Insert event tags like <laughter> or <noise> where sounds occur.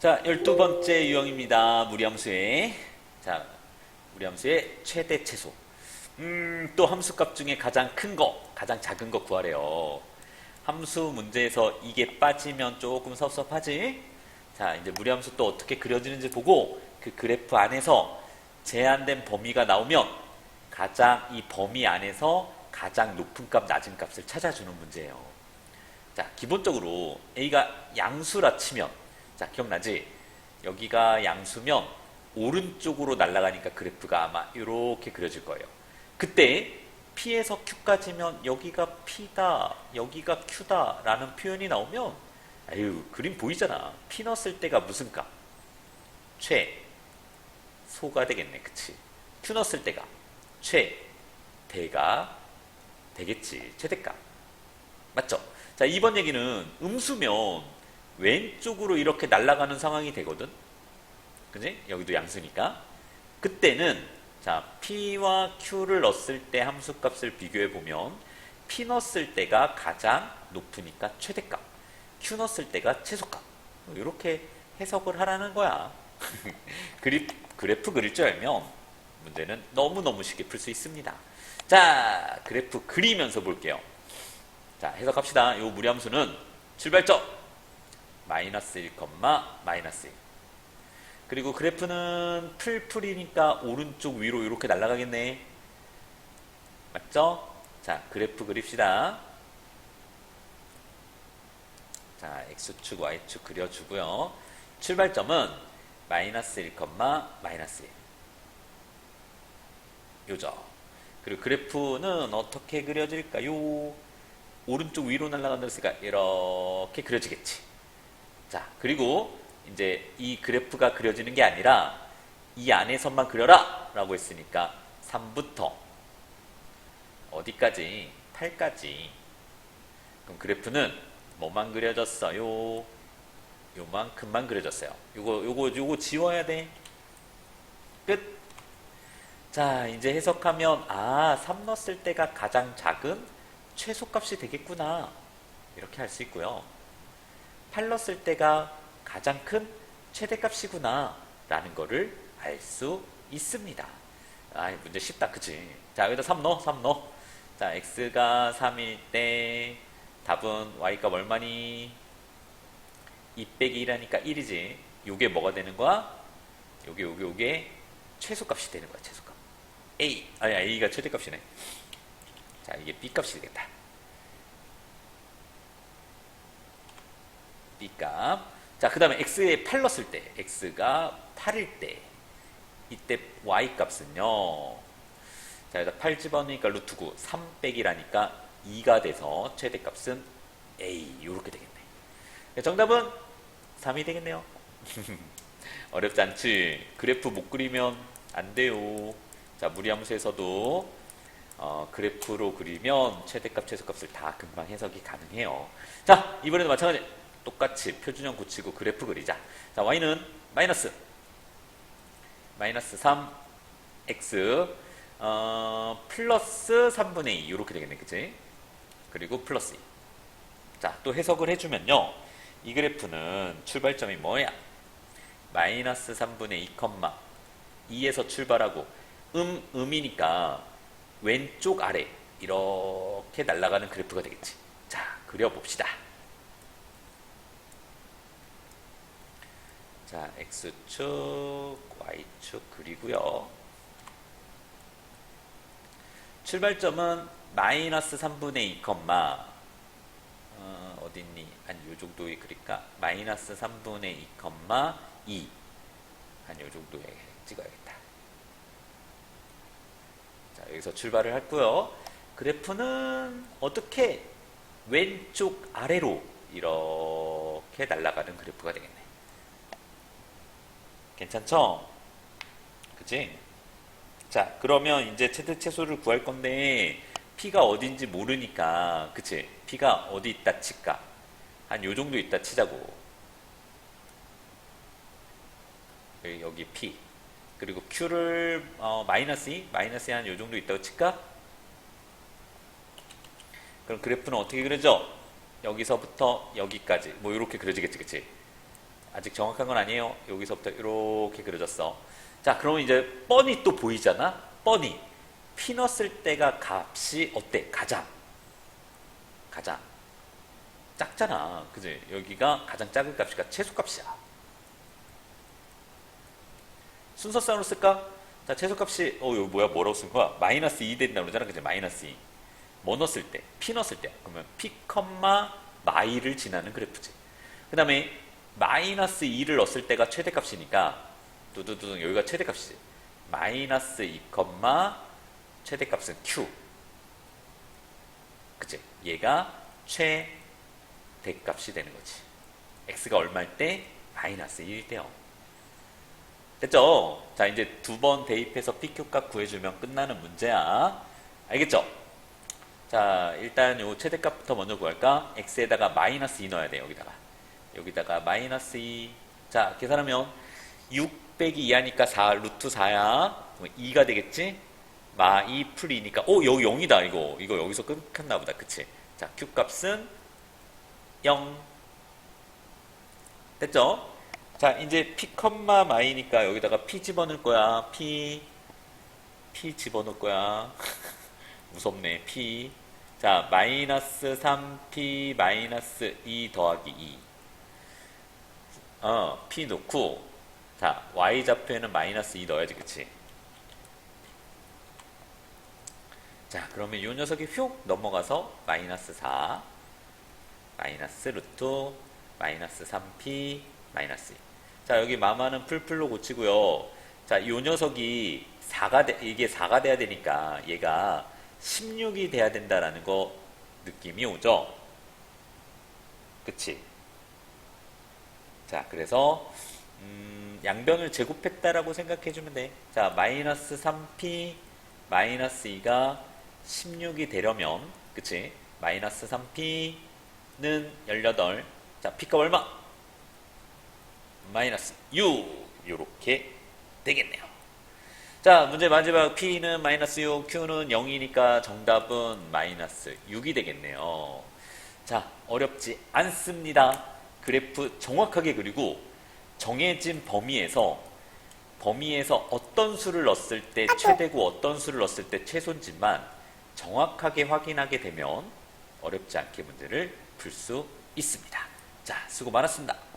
자, 열두 번째 유형입니다. 무리함수의. 자, 무리함수의 최대 최소. 음, 또 함수값 중에 가장 큰 거, 가장 작은 거 구하래요. 함수 문제에서 이게 빠지면 조금 섭섭하지? 자, 이제 무리함수 또 어떻게 그려지는지 보고 그 그래프 안에서 제한된 범위가 나오면 가장 이 범위 안에서 가장 높은 값, 낮은 값을 찾아주는 문제예요. 자, 기본적으로 A가 양수라 치면, 자, 기억나지? 여기가 양수면 오른쪽으로 날아가니까 그래프가 아마 이렇게 그려질 거예요. 그때 P에서 Q까지면 여기가 P다, 여기가 Q다 라는 표현이 나오면 아유, 그림 보이잖아. P 넣었을 때가 무슨 값? 최, 소가 되겠네. 그치? Q 넣었을 때가 최, 대가 되겠지. 최대값. 맞죠? 자, 이번 얘기는 음수면 왼쪽으로 이렇게 날아가는 상황이 되거든. 그지? 여기도 양수니까. 그때는 자, P와 Q를 넣었을 때 함수값을 비교해 보면 P 넣었을 때가 가장 높으니까 최대값. Q 넣었을 때가 최소값. 이렇게 해석을 하라는 거야. <laughs> 그리, 그래프 그릴 줄 알면 문제는 너무너무 쉽게 풀 수 있습니다. 자, 그래프 그리면서 볼게요. 자, 해석합시다. 이 무리함수는 출발점 마이너스 1, 마이너스 1. 그리고 그래프는 풀풀이니까 오른쪽 위로 이렇게 날아가겠네. 맞죠? 자, 그래프 그립시다. 자, X축, Y축 그려주고요. 출발점은 마이너스 1, 마이너스 1. 요죠. 그리고 그래프는 어떻게 그려질까요? 오른쪽 위로 날아간다 했으니까 이렇게 그려지겠지. 자, 그리고 이제 이 그래프가 그려지는 게 아니라 이 안에서만 그려라! 라고 했으니까 3부터 어디까지? 8까지. 그럼 그래프는 뭐만 그려졌어요? 요만큼만 그려졌어요. 요거, 요거, 요거 지워야 돼. 끝. 자, 이제 해석하면, 아, 3 넣었을 때가 가장 작은 최소값이 되겠구나. 이렇게 할 수 있고요. 8 넣었을 때가 가장 큰 최대값이구나. 라는 거를 알 수 있습니다. 아, 문제 쉽다. 그치? 자, 여기다 3 넣어, 3 넣어. 자, x가 3일 때 답은 y값 얼마니? 2 빼기 1하니까 1이지. 요게 뭐가 되는 거야? 요게, 요게, 요게 최소값이 되는 거야, 최소값. A. 아니, A가 최대값이네. 자, 이게 B값이 되겠다. B값. 자, 그 다음에 X에 8 넣었을 때, X가 8일 때, 이때 Y값은요. 자, 여기다 8 집어넣으니까 루트 9, 3 빼기라니까 2가 돼서 최대 값은 A. 요렇게 되겠네. 정답은 3이 되겠네요. <laughs> 어렵지 않지? 그래프 못 그리면 안 돼요. 자, 무리함수에서도 어, 그래프로 그리면 최대값, 최소값을 다 금방 해석이 가능해요. 자, 이번에도 마찬가지. 똑같이 표준형 고치고 그래프 그리자. 자, y는 마이너스 마이너스 3 x 어, 플러스 3분의 2 이렇게 되겠네, 그치? 그리고 플러스 2. 자, 또 해석을 해주면요. 이 그래프는 출발점이 뭐야? 마이너스 3분의 2, 2에서 출발하고 음, 음이니까 왼쪽 아래 이렇게 날아가는 그래프가 되겠지. 자, 그려봅시다. 자, X축, Y축 그리고요. 출발점은 마이너스 3분의 2, 어, 어딨니? 한 요 정도에 그러니까 마이너스 3분의 2, 2. 한 요 정도에 찍어야겠다. 자, 여기서 출발을 했고요. 그래프는 어떻게 왼쪽 아래로 이렇게 날아가는 그래프가 되겠네. 괜찮죠? 그치? 자, 그러면 이제 최대 최소를 구할 건데 P가 어딘지 모르니까 그치? P가 어디 있다 칠까? 한 요 정도 있다 치자고. 여기 P. 그리고 Q를 어, 마이너스 2, 마이너스 한요 정도 있다고 칠까? 그럼 그래프는 어떻게 그려져? 여기서부터 여기까지 뭐 이렇게 그려지겠지, 그치? 아직 정확한 건 아니에요. 여기서부터 이렇게 그려졌어. 자, 그러면 이제 뻔히 또 보이잖아? 뻔히. 피 넣었을 때가 값이 어때? 가장. 가장. 작잖아. 그지? 여기가 가장 작은 값이니까 최소값이야. 순서상으로 쓸까? 자, 최소값이, 어, 이거 뭐야? 뭐라고 쓴 거야? 마이너스 2 된다고 그러잖아. 그지? 마이너스 2. 뭐 넣었을 때? 피 넣었을 때. 그러면 피, 마이를 지나는 그래프지. 그 다음에 마이너스 2를 넣었을 때가 최대값이니까 두두두둥 여기가 최대값이지. 마이너스 2, 최대값은 q. 그치? 얘가 최대값이 되는 거지. x가 얼마일 때? 마이너스 1일 때요. 됐죠? 자, 이제 두 번 대입해서 PQ값 구해주면 끝나는 문제야. 알겠죠? 자, 일단 요 최대값부터 먼저 구할까? x에다가 마이너스 2 넣어야 돼, 여기다가. 여기다가 마이너스 2. 자, 계산하면 6 빼기 2 하니까 4, 루트 4야. 그럼 2가 되겠지? 마 2풀 2니까, 오, 여기 0이다, 이거. 이거 여기서 끊겼나 보다. 그치? 자, q 값은 0. 됐죠? 자, 이제 p, 마이니까 여기다가 p 집어넣을 거야. p, p 집어넣을 거야. <laughs> 무섭네. p. 자, 마이너스 3p 마이너스 2 더하기 2. 어, p 넣고, 자, y좌표에는 마이너스 2 넣어야지, 그치? 자, 그러면 이 녀석이 휙 넘어가서 마이너스 4, 마이너스 루트, 마이너스 3p, 마이너스 2. 자, 여기 마마는 풀풀로 고치고요. 자, 이 녀석이 4가 돼, 이게 4가 돼야 되니까 얘가 16이 돼야 된다라는 거 느낌이 오죠? 그치? 자, 그래서, 음, 양변을 제곱했다라고 생각해주면 돼. 자, 마이너스 3p, 마이너스 2가 16이 되려면, 그치? 마이너스 3p는 18. 자, p값 얼마? 마이너스 6. 요렇게 되겠네요. 자, 문제 마지막 P는 마이너스 6, Q는 0이니까 정답은 마이너스 6이 되겠네요. 자, 어렵지 않습니다. 그래프 정확하게 그리고 정해진 범위에서 범위에서 어떤 수를 넣었을 때 최대고 어떤 수를 넣었을 때 최소인지만 정확하게 확인하게 되면 어렵지 않게 문제를 풀 수 있습니다. 자, 수고 많았습니다.